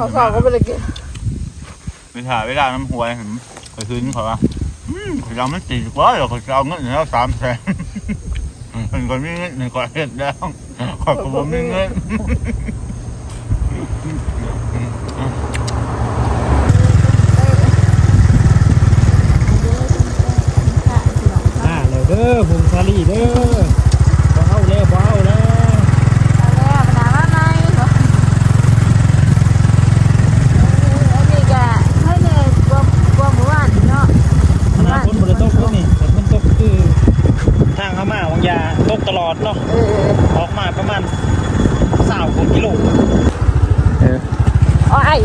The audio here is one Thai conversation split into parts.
ข้าวสาวก็ไม่ได้กินไปถ่ายเวลาน้ำหวยเห็นไปคืนเขาว่าอืมเขาจะเอาไม่ตีกว่าเดี๋ยวเขาจะเอาเงินแล้วสามแสนมันก็มีเงินหนึ่งก่อนเห็นแล้วขอบคุณมีเงิน อ่าเลยเด้อพุงซาลีเด้อบ่เอาแล้วบ่เอาแล้ว แล้วปนาว่าไงอันนี้ก็ให้เนี่ยกลัวกลัวหมู่บ้านเนาะ ขนาดฝนบ่ได้ตกเลยนี่แต่ฝนตกคือทางเข้ามาวังยาตกตลอดเนาะ เออ ออกมาประมาณ20กว่ากิโลเออ อ๋อไอ้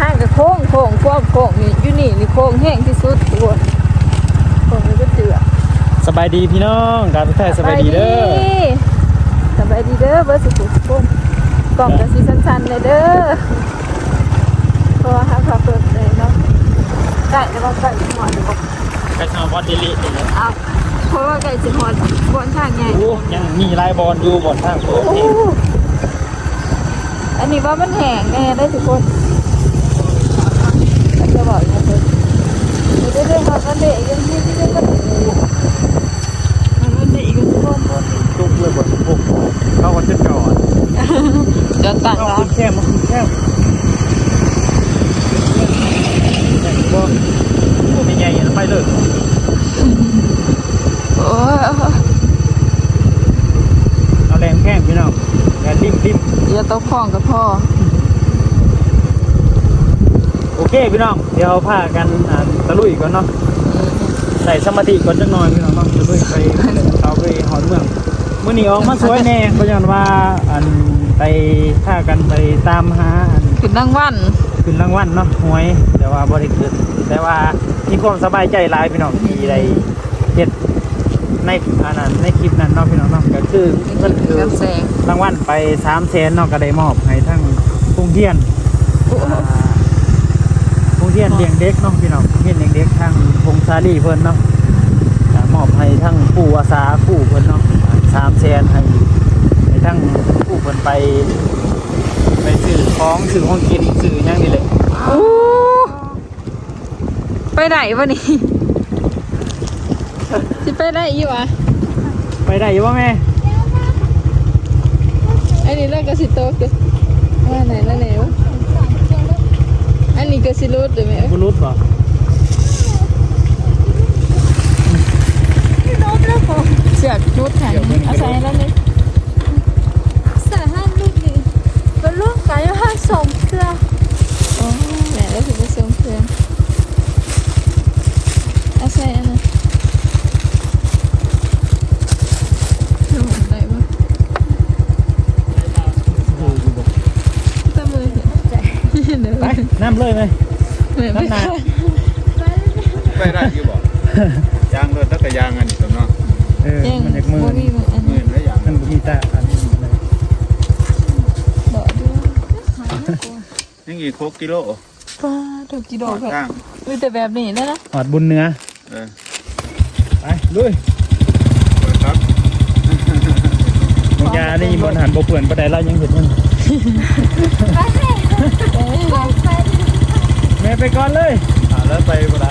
ห้างกับโค้งโค้งกว้างโค้งนี่อยู่นี่นี่โค้ง แห้งที่สุดทุกคนโค้งนี่ก็เจือสบายดีพี่น้องการทุกท่านสบายดีเด้อสบายดีเด้อเบอร์สุขุมพุ่มกล่องกระสีสั้นๆเลยเด้อเพราะว่าหาข้าวเปิดเลยเนาะไก่จะมาไก่สิหอดอยู่บ่กระชาววัดดิลินี่แหละเอาเพราะว่าไก่สิหอดบนทางใหญ่โอ้ยังมีลายบอลอยู่บนทางโค้โอ้งโหนี่อันนี้ว่ามันแห้งแน่ได้ทุกคนมัน ตุกเลยบนปุกเข้ากันจุดก่อนจะตั้งเอาร้าคุนณแค่มาคุณแค่แค่บ่ผู้มีใหญ่ไปเลยโอ้เอาแรงแข้งพี่น้องแรงริมริมอย่าตกคลองกับพ่อ โอ เคพี่น้อง เดี๋ยวพากันอ่าตะลุยก่อนเนาะใส่สมาธิก่อนจังหน่อยพี่น้องเนาะตะลุยไปเอาไปหอนเมืองมื้อนี้ออกมาสวยแน่เพราะฉะนั้นว่าอันไปท่ากันไปตามหาอัน ขึ้นนั่งวันขึ้นรางวัลเนาะหวย แต่ว่าบ่ได้ขึ้นแต่ว่ามีความสบายใจหลายพี่น้องที่ได้เฮ็ดในอันนั้นในคลิปนั้นเนาะพี่น้องเนาะก็คือเงินคือกับแสง รางวัลไป3แสนเนาะก็ได้มอบให้ทั้งกรุงเทียนอ่ากรุง เทียนเลี้ยงเด็กเนาะพี่น้องกรุงเทียนเลี้ยงเด็กทางพงซาลีเพิ่นเนาะก็มอบให้ทั้งผู้อาสาผู้เพิ่นเนาะ3แสนให้ให้ทั้งผู้เพิ่นไป ไปซื้อของซื้อของกินซื้อหยังนี่แหละโอ้ไปไหนวะนี่จะไปไหนอยู่วะไปได้อยู่บ่แม่อันนี้เลิกกสิโตกเด้อว่าไหนแล้วไหนวะ อันนี้กสิรูดเด้อแม่บ่รู้บ่เสือกชุดแทนเอาใส่แล้วนี่สารห้ามลูกนี่เป็นลูกกายห้ามสมเครือโอ้แม่แล้วถึงจะส่งเครื่องเอาใส่อันนั้นเอาไหนวะตะมือเห็นเดี๋ยว ไปน้ำ เลยไหมแม่ไม่น้ำหนักเข้าไปได้ยี่บอกยางรถแล้วก็ยางอันนี้ตัวเนาะเออยังมันจากมือบ่มีมืออันหมื่นี้นแล้วยางมันบ่มีตาอันนี้เลยดอกด้วยยังอีกหกกิโลป้าดอกกี่ดอกครับข้างมีแต่แบบนี้นะนะหอดบุญเนื้อเออไปลุยเปิดครับบางยานี่บนหันบ่เปื่อนบ่ได้เรายังเห็นยังเอ้ยแม่ไปก่อนเลยอ่าแล้วไปบ่ได้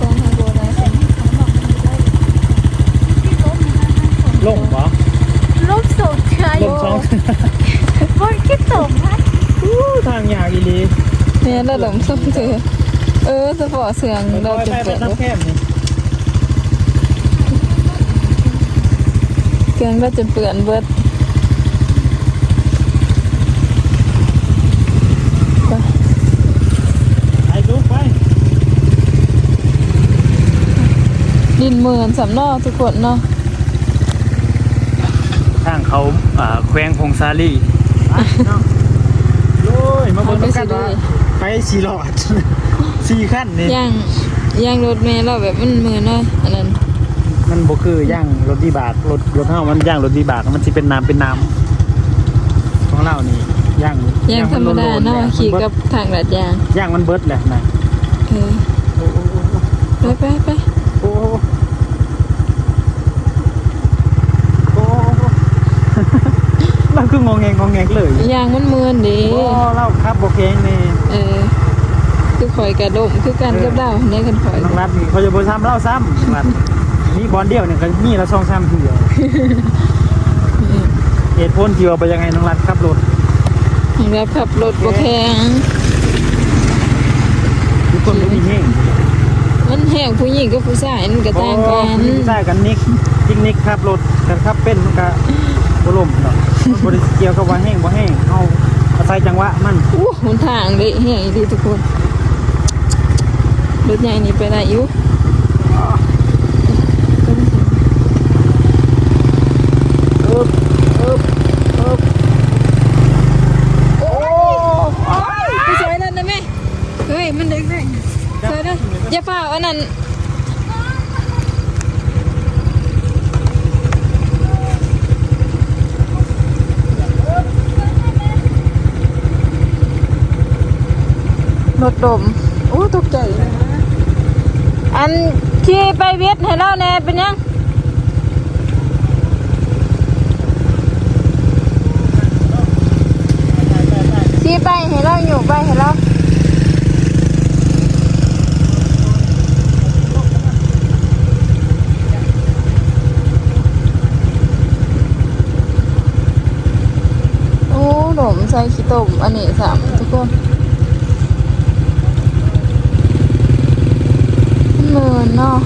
ตรงทางโบราณลงบ่ลูกสมเครือลงสองบนคิดสมนะอู้ทางยากอีหลีเนี่ยระดมส้มเธอเออสปอร์ตเสียงเราไปจะไปไปเปิดน้ำแคบนี่เครื่องเราจะเปื่อนเบิดไป ไปลุกไป ดินเมือนสำนอทุกคนเนาะทางเขาอ่าแขวงพงซาลีเนาะโอ้ยมาเบิ่งกันว่าไปสีหลอดสี่ขั้นนี่ย่างย่างรถเมล์เราแบบมันมือเนาะอันนั้นมันบ่คือย่างรถดีบากรถรถเฮามันย่างรถดีบากมันสิเป็นน้ำเป็นน้ำของเรานี่ย่างย่างธรรมดาเนาะขี่กับทางลัดยางย่างมันเบิดแหละนะเออไปไปไป โอ้โห โอ้โห โอ้โห คืองงแงงงงแงงเลยยางมันมืนเด้โอ้เล่าครับโอเคนี่เออคือข่อยกระดมคือกันกับเราในกันข่อยน้องรัดนี่เขาจะบ่ซ้ำเล่าซ้ำน้องรัดนี่บอลเดียวเนี่ยก็นี่ละช่องซ้ำทีเดียวเหตุผลที่ว่าไปยังไงน้องรัดครับรถแล้วขับรถบ่แข็งทุกคนก็มีแห้งมันแห้งผู้หญิงกับผู้ชายมันก็ต่างกันโอ้ใช่กันนิกจิกนิกครับรถกันครับเป็นมันก็บ่ล่มเนาะมัน บ่ได้เกี่ยวกับว่าแห้งบ่แห้งเอาอาศัยจังหวะมันอู้หนทางเด้แห้งดีทุกคนรถใหญ่นี่ไปได้อยู่อึ๊บอึ๊บอึ๊บโอ้ยไปสวยนั่นนะแม่เฮ้ยมันเด็กได้สวยนะอย่าเปล่าอันนั้น รถดมโอ้ตกใจเลยอันที่ไปเวียดให้เราแน่เป็นยังที่ไปให้เราอยู่ไปให้เราโอ้หนมใส่ขี้ตมอันนี้สามทุกคนมันเหมือนเนาะ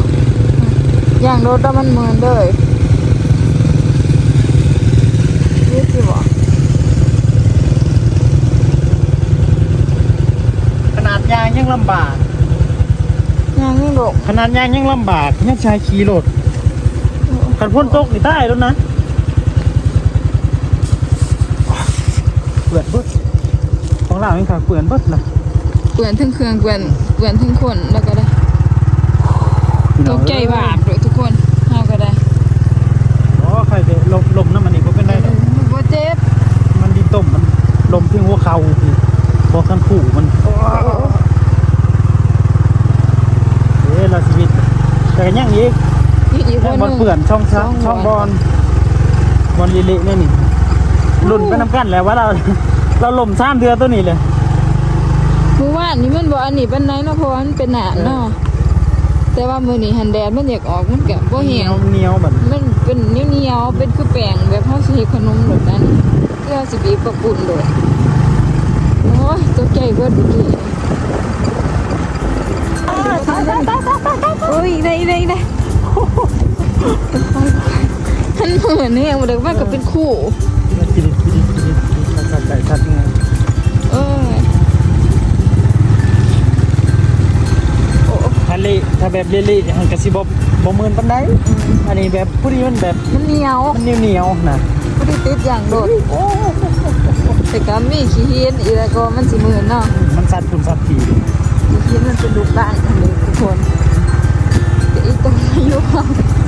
อย่า งรถแล้วมันเหมือนเลยยี่สิบอะขนาดยางยังลำบากยังไม่หลงขนาดยางยังลำบากยังชายขี่รถขันพ่นตกนี่ได้แล้วนะเปื่อนเบิดของเราเองค่ะเปื่อนเบิดนะเปลี่ยนทั้งเครื่องเปลี่ยนเปลี่ยนทั้งคนแล้วก็ได้ตกใจบาปเลยทุกคนเฮาก็ได้ อ๋อใครจะลมลมน้ำมันนี่ก็เป็นได้ดอก บ่เจ็บ มันดินต้มมัน ลมที่หัวเข่าพี่บอกขันขู่มันเอ้เราชีวิตแต่ก็ยังอีกอีกอีกคยังนหบอลนึงเปื่อนช่องช่องช่ช่อองงบบออลลบอลเละๆนี่นี่รุ่นไปน้ำกันแล้วว่าเราเราลมซ้ำเดือตัวนี้เลยมื้อวานนี่มันบ่อันนี้ปานใดเนาะเพราะว่ามันเป็นหนานเนาะแต่ว่ามื้อนี้หันแดดมันอยากออกมันก็บ่เหแห้นีงยวเหนียวแบบมันเป็นเหนียวๆเป็นคือแป้งแบบเฮาสิเฮ็ดขนมแบบนั้นเพื่อสิบีบกับปุ่นโดดโอ้ ยตกใจเบิดเมื่อกี้โอ้ยได้ได้ได้มันเหมือนเนี่ยมันเด็กว่าก็เป็นคู่เออโอ้ถ้าเละถ้าแบบเละๆอย่างกระสิบบ่มื่นปันไดอันนี้แบบผู้นี้มันแบบมันเหนียวมันเหนียวเหนียวๆนะไม่ได้ติดอย่างโดดโอ้ แต่ก็มีขี้เฮียนอีกแล้วก็มันสิมือนเนาะมันสัตว์คุณสัตว์ผีขี้เฮียนมันเป็นลูกบ้านอันนี้ทุกคนแต่อีตรงอายุเขา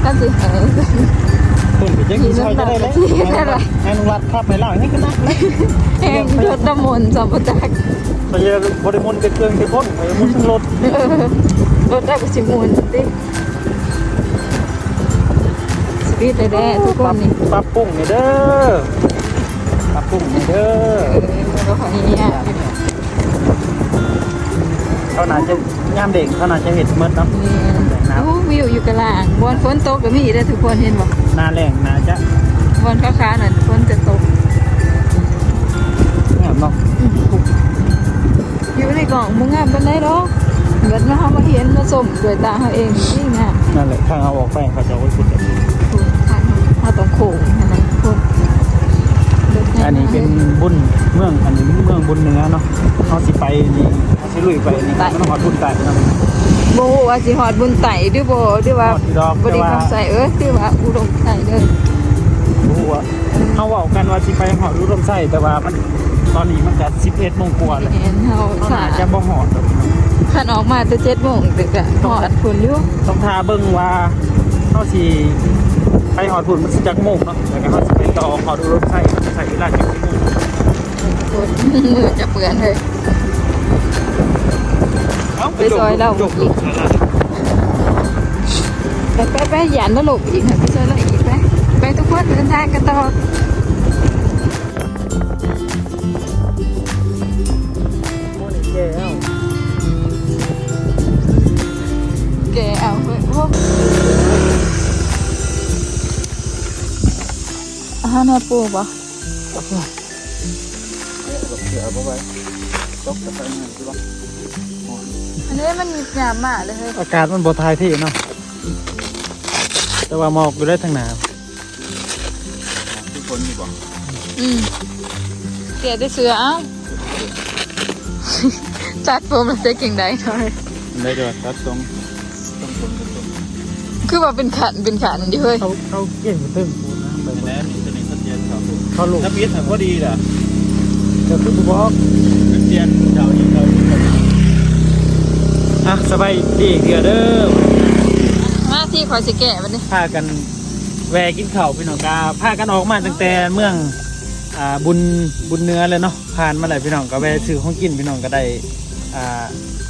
ก็สิหายคุณไปเจ๊กินซอยจะได้เลยผีนั่นแหละให้นุรัดครับไปเล่าให้กันนะแห้งยศน้ำมนต์สัมปจักรไปเจอบริมนต์เป็นเครื่องเป็นคนไปมุนทั้งรถเออรถได้ก็สิมูนติสปีดแต่แด้ทุกคนนี่ปรับปรุงเนี่ยเด้อ ปรับปรุงเนี่ยเด้อเออมันก็ขอนี้อะเขาน่าจะย่ามเด็กเขาน่าจะเห็ดเมดเนาะโอ้วิวอยู่กลางบนฝนตกก็มีได้อทุกคนเห็นบ่หนาแรงน่าจะบนค้าๆนั่นฝนจะตกงามเนาะอยู่ในกล่องมึงงามปานใดดอกเบิดมาเฮามาเห็นมาสมด้วยตาเฮาเองนี่งามนั่นแหละทางเอาออกไปเขาจะเอาไว้ขุดแบบนี้ถูกทางเฮาต้องโค้งนั่น อันนี้เป็นบุญเมืองอันนี้เมืองบุญเหนือเนาะเขาสิไปนี่เขาสิลุยไปนี่มันต้องหอดบุญไก่เนาะบ่ฮู้ว่าสิฮอดบุญไต่หรือบ่หรือว่าฮอดอยู่ดอกบ่ได้แต่ว่าคำใส่เออคือว่าอุดมใส่เด้อรู้ว่าเขาเว่ากันว่าสิไปหอดรู้ลมไส้แต่ว่ามันตอนนี้มันจะ11โมงกว่าเลยแม่นเฮาเขาค่ะน่าจะบ่หอดดอกคันออกมาแต่7:00นตึกอะฮอดพุ่นอยู่ต้องทาเบิ่งว่าเขาสิ ไปหอดบุญมันสิจักโมงเนาะแล้วก็เขาสิไปต่อหอดรู้ลมไส้มันจะใช้เวลาจักโมงพุ่นมือจะเปื้อนเลย เอ้าไปซอยเรา จบอีกไปไปไปหยันแล้วหลบอีกค่ะไปเจอแล้วอีกไปไปทุกคนเดินทางกันต่อ ปูบ่เสือเข้าไปตกจะไปไหนใช่ปะอันนี้มันมีหยาบมากเลยเฮ้ยอากาศมันบ่ทายที่เนาะ แต่ว่าหมอกอยู่ได้ทางหนาทุกคนนี่บอกอืมเสียได้เสือเอ้าจัดผมแล้วจะเก่งได้หน่อยได้เดี๋ยวตัดตรงตรงตรงตรงคือว่าเป็นขันเป็นขันดิเฮ้ยเขาเขาเก่งเติมปูนนะแบบแน่นี่ตัวนี้ เขาเทียนเขาเขาลูกถ้าพีทพอดีแหละจะขึ้นบอกเทียนเดาอีกเดาอีกอะสบายดีอีกเดือเด้อมาที่คอยสิแก่บัดนี้พากันแวะกินข้าวพี่น้องกาพากันออกมาตั้งแต่เมืองอ่าบุญบุญเนื้อเลยเนาะผ่านมาหลายพี่น้องก็แวะซื้อของกินพี่น้องก็ได้อ่า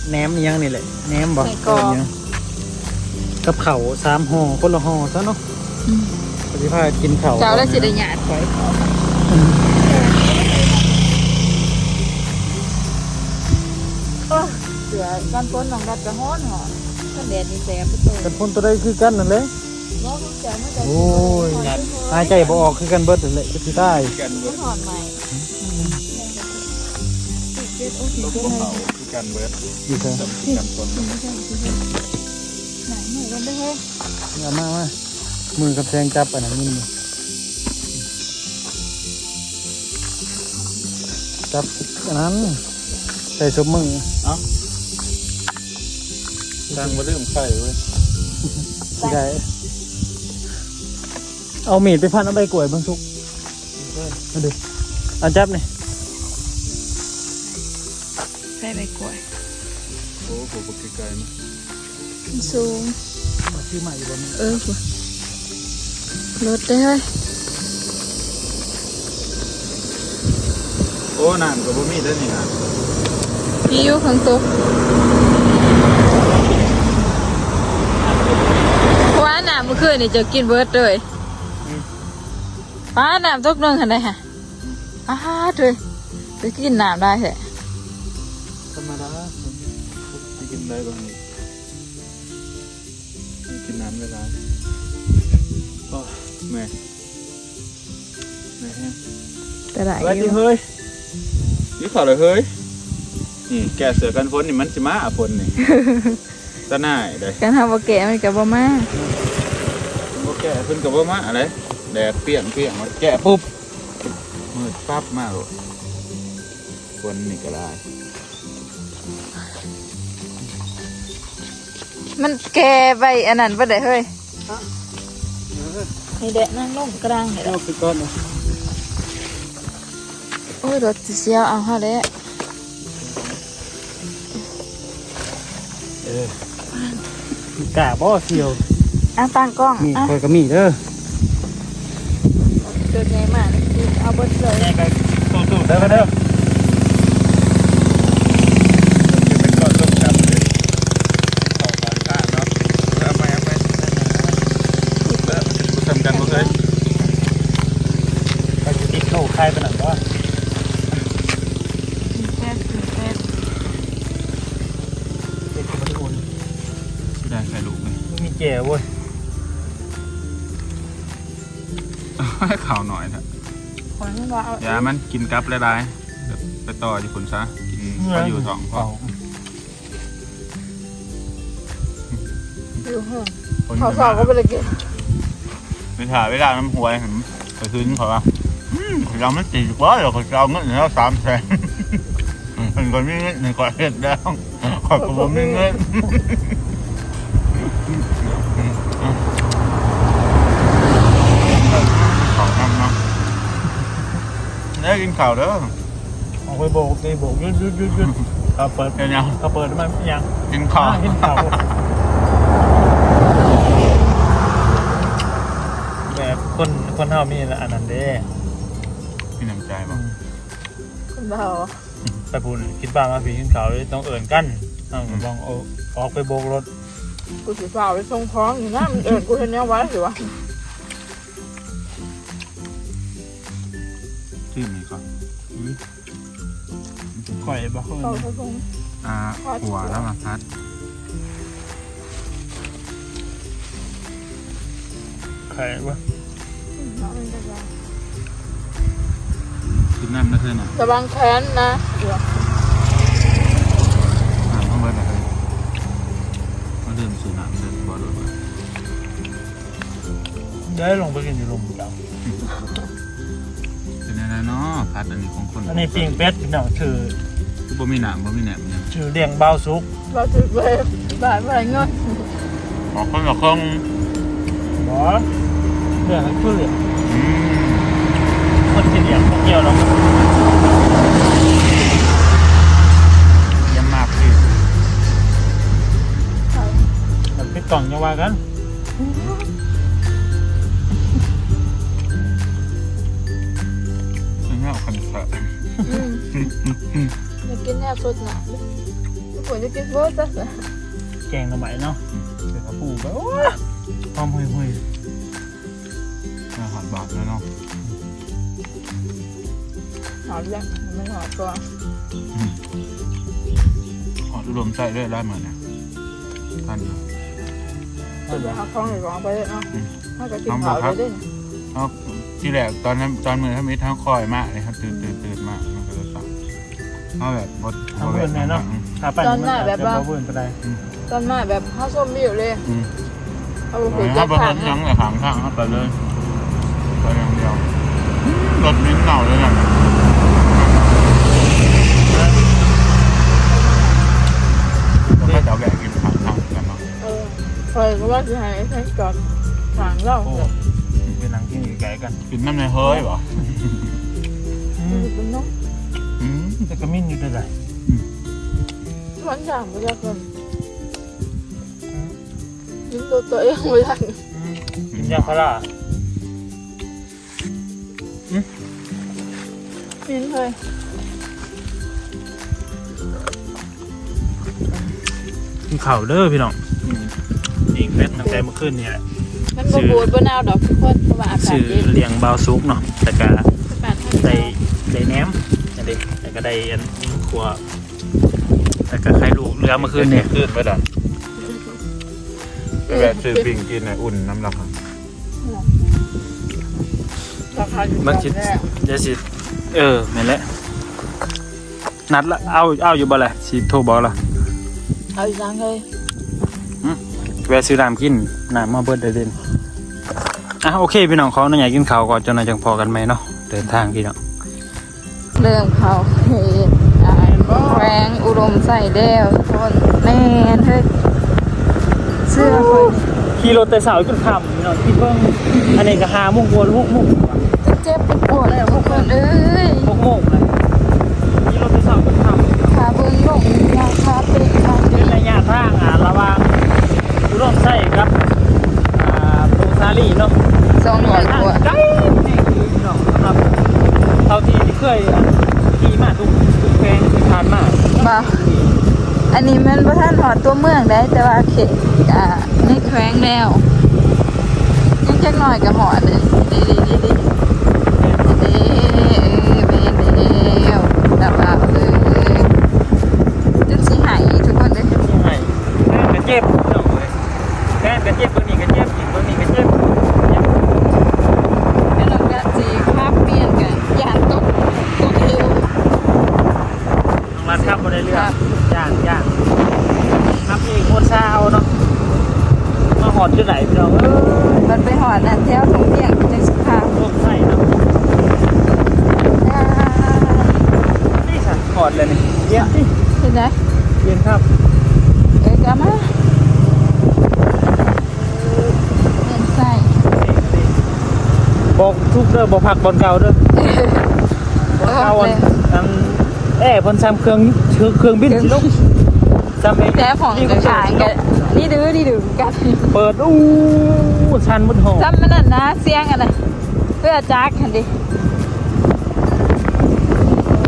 แหนมอิหยังนี่แหละแหนมบ่เอิ้นหยังกับข้าวสามห่อคนละห่อซะเนาะ ปฏิภากินข้าวเจ้าได้สิได้หยาดคอยเสือกันต้นน้องรัดกระห้อนหอถ้าแดดนี่แสบไปตัวกันคนตัวใดคือกันนั่นเลยน้องเสือมันจะโอ้ยหายใจบ่ออกคือกันเบิดนั่นแหละก็สิได้กันเบิร์ดหอนใหม่ติดเจ็ดโอ้ติดต้เจ็ดมเลยเขากันเบิร์ดดีเถอะกันต้นไหนไหนกันได้เฮ้ยเอามามา มือกับแซงจับอันนั้นนี่นี่จับอันนั้นใส่สมมือตั้งมาเริ่มไข่เว้ยสิได้เอามีดไปพันเอาใบกล้วยเบางสุกมาดูเอาจับนี่ใส่ใบกล้วยโอ้โหปกติไกลนะสูงมาชื่อใหม่อยู่บนนี้เออกู รถได้เฮ้ยโอ้น้ำกับบ่มีได้นี่นะพี่อยู่ข้างโต๊ะเพราะว่าน้ำเมื่อคืนนี่จะกินเบิร์ดเลยป้าน้ำตกนึงหันได้ฮะอ้าเลยจะกินน้ำได้แท้ธรรมดาจะกินได้บ้างนี่กินน้ำได้ไรโอ้ แม่แม่แห้งแต่ไหนไว้ที่เฮ้ยยี่ขอเลยเฮ้ย นี่แกเสือกันฝนนี่มันสิมาอะฝนนี่ ตะหน่ายเด้การทำโอเคมันกับบ่มาบ่แกเพิ่นก็บ่มาอะไรแดดเปรี้ยงเปรี้ยงมาแกปุ๊บมืดปั๊บมาโลดฝนนี่ก็ได้มันแก่ไปอันนั้นปะเด้เฮ้ย ให้แดะนั่งลงกลางเห็นเอาไปก่อนนะโอ้ยรถสิเสียวเอาฮะแล้วเออกะบ่เสียวอะตั้งกล้องมีอะคอยก็มีเด้อเกิดไงมาเอาเบดเลยแม่ก็สู้ๆเด้อเด้อ เป็นก้อนลมจับเลยเข้าปานกลางเนาะแล้วเอาไปเอาไปแล้วมันจะทำกันบ่เคย ไปจะติดเข้าคายไปหนังว่า แค่แค่ เด็กมันอุ่น สิได้ ใส่ลูกไหมมีแก่เว้ยให้ข่าวหน่อยเถอะขอให้ว่าเอาอย่ามันกินกับหลายๆเดี๋ยวไปต่ออยู่คุณซะกินพออยู่สองพออยู่ห้องคนขอจะสอบก็มาไปเลยกินไปถ่ายเวลาน้ำหวยผมไปคืนเขาว่าอืมเราไม่ตีกว่าเดี๋ยวเขาจะเอาเงินแล้วสามแสนเป็นคนมีเงินในก่อนเห็ดแล้วขอบคุณมีเงิน ได้กินข่าวเด้อออกไปโบกนี่โบกยุดยุดยุดยุดเอาเปิดเห็นยังเอาเปิดมันยังกินข่าวอ่ากินข้าวแบบคนคนเฮามีอันนั้นเด้กินน้ำใจบ้างคุณเบาไปพูดคิดบ้ามาผีขึ้นเขาเลยต้องเอิ่นกันเอาลองเอาออกไปโบกรถ กูสิสาวไปส่งของอยู่นะมันเอิญกูเห็นแนวไว้สิวะ ก่อยบ่เขาเขาส่งอ่าหัวแล้วมาพัดไข่บ่น้องมันจะยากินน้ำนะเธอน่ะระวังแค้นนะน้ำต้องเบิดนะเธอมาเดินสู่น้ำเดินบ่อรถมาเดี๋ยวให้ลงไปกินอยู่ลมจังเป็นยังไงเนาะพัดอันนี้ของคน อันนี้ปิ้งเป็ดพี่น้องชื่อ คือบ่มีหนามบ่มีแหนมเนี่ยชื่อเลี้ยงเบาซุกเราจะไปบ้านอะไรเงี้ยอ๋อคนละคงหมอเรื่องให้คือเลี้ยงอืมคนที่เลี้ยงพวกเกี่ยวเราเยี่ยมมากพี่มันเป็นกล่องยังว่ากันฉันไม่เอาคันสะอยา กกินแนวสดหนาทุกคนจะกินโบสจ้ะแกงหน่อไม้เนาะเสือกระปูไปโอ้ยหอมห่วยอาหารบาทแล้วเนาะหอมยังมันหอมก่อนหอดรวมใจด้วยได้เหมือนเนี่ยท่านเนาะจะไปหาของหรือของไปเลยเนาะถ้าก็กินเผาเลยด้วยเอาที่แรกตอนนั้นตอนมือถ้ามีทั้งคอยมากเลยครับตื่นตื่นตื่นมากมันก็จะสั่ง เอาแบบบดๆทำเพื่อนแน่เนาะถ้าไปมันอาจจะบ่เพื่อนไปได้ตอนมาแบบข้าวส้มบิวเลยอืมเอาไปเอาจัไปบผ่าเพิ่นมยังเลยหางข้างเข้าไปเลยไปอย่างเดียวรถลิ้นเก่าเลยนะแล้วก็จะเอาแบกกินหางข้างกันเนาะเออคอยก็ว่าจะให้ให้จอดทางเราโอ้เป็นหนังกินอยู่ไกลกันกินน้ำในเฮ้ยเหรออืมเป็นน้องอืม แต่ก็มินอยู่ด้วยไหนมันอย่างไม่ยากเลยยิ้มตัวตัวเองไม่ได้กินยาพารากินเลยกินข้าวเด้อพี่น้องอีกเป็ดตั้งแต่เมื่อคืนนี่แหละมันบบูดบนาวดอกทุกคนเพราะว่าอากาศชื่อเย็นเลี้ยงเบาซุกเนาะแต่ก็อากาศได้ได้แหนมอันนี้แต่ ก็ได้อันครัวแต่ก็ไข่ลูกเรือเมื่อคืนเนี่ยขึ้นไม่ดันไปแบบซื้อปิงกินในอุ่นน้ำรักครับราคาอยู่มันสิเดี๋ยวสิเออแม่นแหละนัดละเอาเอาอยู่บ่ล่ะสิโทรบอกล่ะเอาอีกอย่างเลยแวะซื้อน้ำกินน้ำมาเบิดได้เด่นอะโอเคพี่น้องเขาน่าอยากกินข้าวก่อนจนนายจังพอกันไหมเนาะเดินทางพี่น้อง เริ่มเข้าเหตุอ่าแรงอุดมใส่เดียวทุกคนแม่นเฮ้ยเสื้อคนขี่รถแต่เสาจนค่ำพี่น้องที่เพิ่งอันนี้ก็หาโมงกว่าหกโมงเจ็บปวดเลยทุกคนเอ้ยหกโมงเลยขี่รถแต่เสาจนค่ำขาเบิ้งลงยาคาเปะคาเป็เปะนระยะทางอะระหว่างอุดมไส้ครับอ่าตรงซาลีเนาะสองร้อยกว่า ใกล้นี่คือพี่น้องสำหรับเท่าที่ เคยขี่มาทุกทุกเพงที่ผ่านมาบ่อันนี้มันบ่ท่านหอดตัวเมืองได้ แต่ว่าเขตอ่าในแขวงแล้วยังจักหน่อยก็หอดเลยดีดีดีดีดีเออเป็นแล้วแต่ว่าเออจนสิหายทุกคนเลย ยังไงแม่กระเจ็บพี่น้องเลยแม่กระเจ็บตัวนี้กระเจ็บอีกตัวนี้กระเจ็บเจ็บ แล้วเราก็สิภาพเปลี่ยนกันยานตกตกเอว น้องรัดครับบ่ได้เรื่อ ครั ง บ ย่างย่างครับเองโคตรซาเอาเนาะมาห อดที่ไหนพี่น้องเอ้ยมันไปหอดอันแถวถุงเที่ยงจังสิพาโรคไส้เนาะนี่ค่ะหอดเลยนี่เย็นที่เห็นไหมเย็นครับเอ้ยกลับมาเห็นใส่บอกทุกเด้อบอกผักบอลเก่าเด้อบอลเก่าอันอันเอ้บนซ้ำเครื่องเครื่องเครื่องบินสิลูก ซ้ำเองแต่ของกระขายกันนี่ดื้อนี่ดื้อกันเปิดอู้ชันบนหอจำมันนั่นนะเสียงกันนะเพื่อจักกันดิ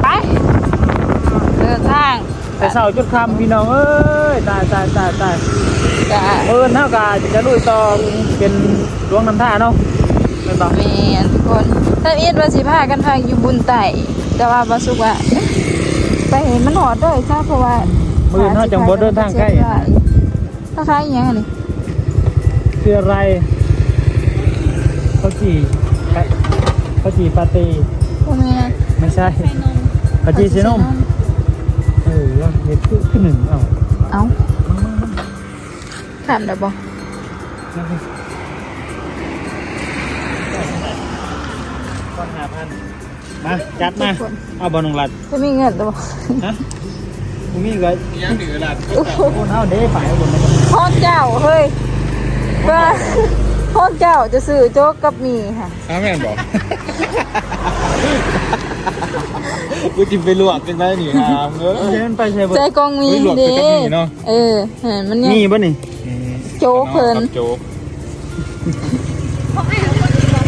ไปเดินทางแต่เสาจุดคำพี่น้องเอ้ยตายตายตายตายจะเอินเท่ากับจะลุยต่อเป็นดวงน้ำท่าเนาะเป็นบอกเมียนทุกคนถ้าเอ็ดว่าสิพากันพางอยู่บุญไต่แต่ว่าบาสุกว่าไปเห็นมันหอดด้วยซะเพราะว่า มือเท่าจังบดเดินทางใกล้ถ้าคล้ายๆอย่างนี้คืออะไรเขาจีเขาจีปาตีพวกนี้ไม่ใช่ไข่นมปาจีซินมเออแล้วเฮ็ดคือคือหนึ่งเอ้าเอ้าถามได้บ่ก้อนห้าพันมาจัดมา เอาบอลนงรัดจะมีเงินได้บ่ฮะ กูมีก็ยังเหนือหลัดโอนเอาเด้ฝ่ายเอาบนมาพ่อเจ้าเฮ้ยว่าพ่อเจ้าจะซื้อโจ๊กกับหมี่ค่ะอ้าวแม่นบอกกูจิไปลวกกันได้หนิฮามเออเดินไปใช่บ่ใจกองมีเฮ้ยหลวกเด้ไปกับหมี่เนาะเออเห็นมันเนี่ยนี่บ่นี่โจ๊กเพิ่นโจ๊กเขาให้เอาคนหนึ่งวะ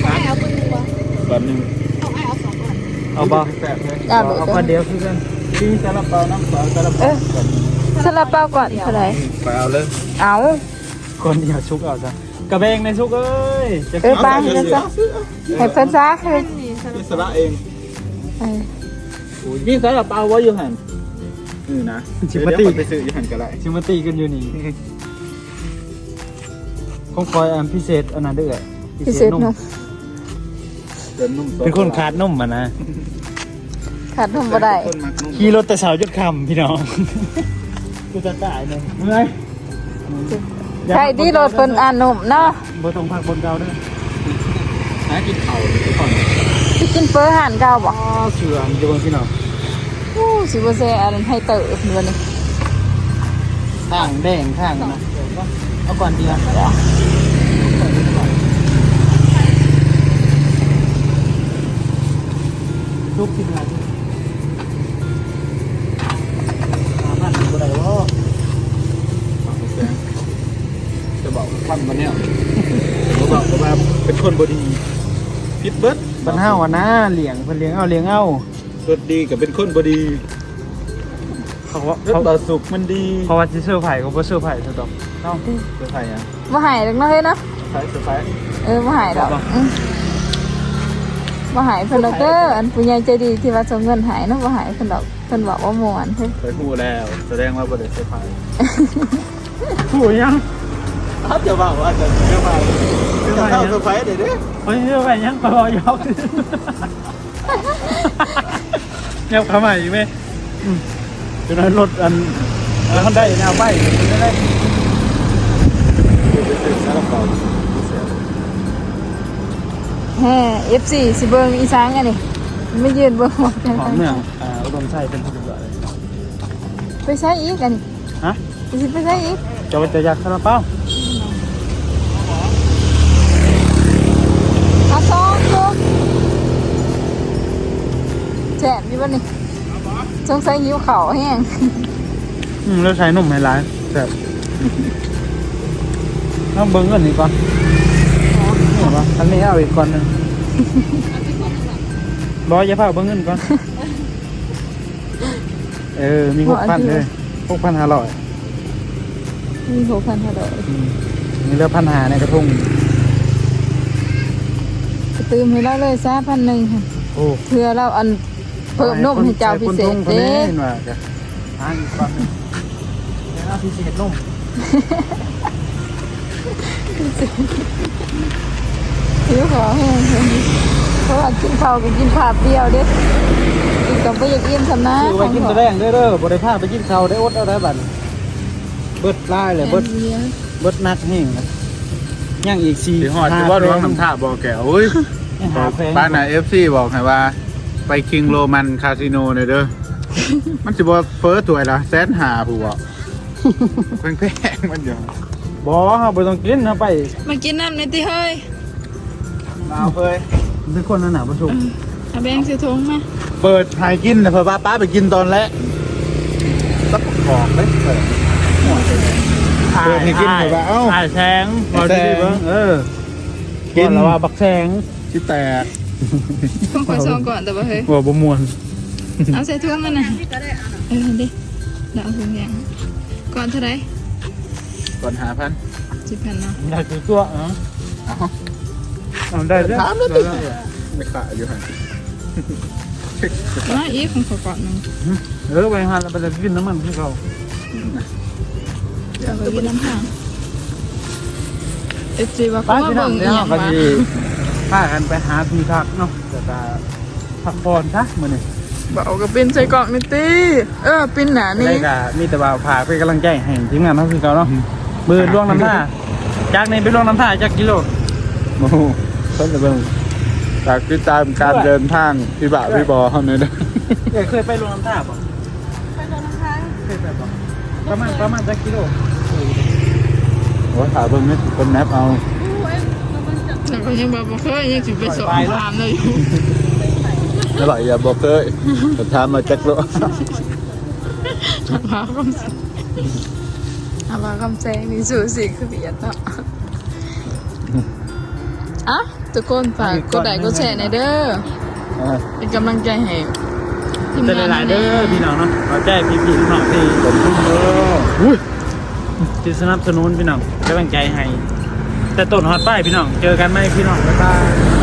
เขาให้เอาคนหนึ่งวะแบบนึงเขาให้เอาสองคนเอาบ่แซ่บเลยอ่าเอาพอเดียวคือกัน ที่ซาลาเปาน้ำปลาซาลาเอเปาอสลับเป้าก่อนเท่าไหร่ไปเอาเลยเอาคนเดียวชุกเอาซะกระเบงในชุกเอ้ยจะเออบ้างให้เพิ่นซะให้เพิ่นซะเฮ้ยอิสระเองเออโอ้ยนี่ซาลาเปาว่าอยู่หั่นนี่นะชิมมาตี้เดี๋ยวไปซื้อยี่หันก็ได้ชิมาตีกันอยู่นี่คงคอยอันพิเศษอันนั้นเด้อพิเศษเนาะเดินนุ่มเป็นคนขาดนุ่มอะนะ ขาดทำบ่ได้คนมักนุ่มขี่รถแต่เช้าจนค่ำพี่น้องกูจะตายเลยเมื่อยใครที่รถเพิ่นอ่านนมเนาะบ่ต้องพักบนเก่าเด้อหากินเข่าทุกคนสิกินเฟอร์หานเก่าบ่อ๋อเชื่อมจะเบิ่งพี่น้องอู้สิบ่แซ่อันให้เต๋อเพิ่นนี่ข้างแดงข้างนะเอาก่อนดีอะลูกกินอะไร จะบอกว่าควันมาเนี่ยเขาบอกว่าเป็นคนบดีพิษเบิดปัญหาว่านะเลี้ยงเพิ่นเลี้ยงเอาเลี้ยงเอารถดีกับเป็นคนบดีเขาว่ารถเขาบาสุกมันดีเพราะว่าสิเสื้อร์ไผ่เขาบ่เสื้อร์ไผ่ซะดอกเนาะเสื้อไทยอะบ่ใหายดอกเนาะเฮ้ยเนาะไทยเสื้อไทยเออบ่ใหายดอกอืมบ่ใหายเพิ่นดอกเด้ออันผู้ใหญ่ใจดีที่ว่าส่งเงินใหายเนาะบ่ใหายเพิ่นดอกเพิ่นบอกว่าม่วนเฮ้ยไปพูดแล้ว แสดงว่าบริเสื้อไทยผู้ยังเขาจะเบาอาจจะเสื้อไทยเสื้อไทยเสื้อไทยเดี๋ยวนี้เฮ้ยเสื้อร์ไผ่ยังก็รอยอกเงียบเข้ามาอีกไหมอืมจนนั้นรถอันอันได้แนวใบได้แล้วก็แฮ่ FC สิเบิงอีสานอันนี้ไม่ยืนเบิงหมดกันหอมเมืองอ่าอุดมชัยเป็นที่เรียบร้อยเลไปใช้อีกอันนี้ฮะไปใช้อีกจะไปจะอยากซาลาเปาเอา แซ่บอยู่บ่นี่สงสัยหิวข้าวแห้งอืมแล้วใช้นมให้ร้านแบบต้องเบิ้งเงินนี่ก่อนเห็นปะอันนี้เอาอีกก่อนหนึงรออย่าเผาเบิ้งเงินก่อน เออ มีหกพันเลยหกพันห้าร้อยมีหกพันห้าร้อยมีเหลือพันหาในกระทงกระตืมให้เราเลยซะพันหนึ่งค่ะโอ้เพื่อเราอัน เพิ่มนมให้เจ้าพิเศษเด้เด้เห็นว่าจะหาอีกก่อนหนึงแล้วเอาพิเศษนมหิวขอแห้งเพราะว่ากินข้าวก็กินภาพเดียวเด้กินกับไปอยากอิ่มสำนักคือไปกินตะแรงเด้อเด้อบริภาพไปกินข้าวได้อดเอาได้บัดเบิดลายเลยเบิดเบิดนักแห้งนะย่างอีกสี่สีหอดจะว่าร้องน้ำท่าบอกแกโอ้ยหาแพงบ้านไหนเอฟซีบอกให้ว่า ไปคิงโรมันคาสิโนหน่อยเด้อ มันจะบอกเฟิร์สถวยละแสนหาผู้บอกแพงๆมันอยู่บอเฮาบ่ต้องกินเฮาไปมากินน้ำในอยติเฮ้ยเอาเคยเป็นคนนั่นน่ะบ่ถูกเอาแบงค์ใส่ถุงมาเปิดหายกินนะเพื่อป้าป้าไปกินตอนแรกตักของเลยเปิด เปิดให้กินเถอะว่าเอ้าถ่ายแสงถ่ายแสงเบิ่งเออกิกินนแล้วว่าบักแสงที่แตก ต้องขอซองก่อนแต่ว่าเฮ้ยหัวบ่ม่วนเอาใส่ถุงมันน่ะเออดิเดี๋ยวเอาถุงยางก่อนเท่าไหรก่อนหาพันสิบพันเนาะอยากสิตัวเนาะเอาเอาได้เด้อถามแล้วติไม่ขาดอยู่หันมาอีกของขอก่อนหนึงเออไปหาแล้วไปจะกินน้ำมันคือเขาเอาไปกินน้ำผางเอฟซีว่าไปเขามาพี่น้อเบิ่งงเดี๋อียวหยังก็วะสิ พากันไปหาที่พักเนาะแต่ตาพักผ่อนซะมื้อนี้เบาก็เป็นใส่กล่องนี่ตีเออปิ้นหนานี่นี่ก็มีแต่ว่าฝากเป็นกำลังใจให้ทีมงานเฮาคือเก่าเนาะมือล่วงน้ำท่าจากนี้ไปล่วงน้ำท่าจักกิโลโอ้โหเพิ่นจะเบิ่งฝากติดตามการเดินทางพี่บ่าวพี่บอเฮาหน่อยเด้อเอ้ยเคยไปล่วงน้ำท่าบ่ไปโดนนะคะเคยไปบ่ประมาณประมาณจักกิโลโอ้ถามเบิ่งนี่เป็นแมปเอา แต่ก็ยังแบบบ่เคยยังสิไปสอบถามเลยอยู่อร่อยอย่าบอกเคยแต่ถามมาจักโลอาบาคำแสงอาบาคำแสงนี่สูสีคือเบียดเนาะอะทุกคนฝากกดไลค์กดแชร์ในอยเด้อเป็นกำลังใจให้ทีมแต่งานหลายๆเด้อพี่น้องเนาะขอใจพี่ๆน้องๆที่ขอบคุณเด้ออุ้ยที่สนับสนุนพี่น้องกำลังใจให้ แต่ต้นฮอตป้ายพี่น้อง เจอกันไหมพี่น้องบ๊ายบาย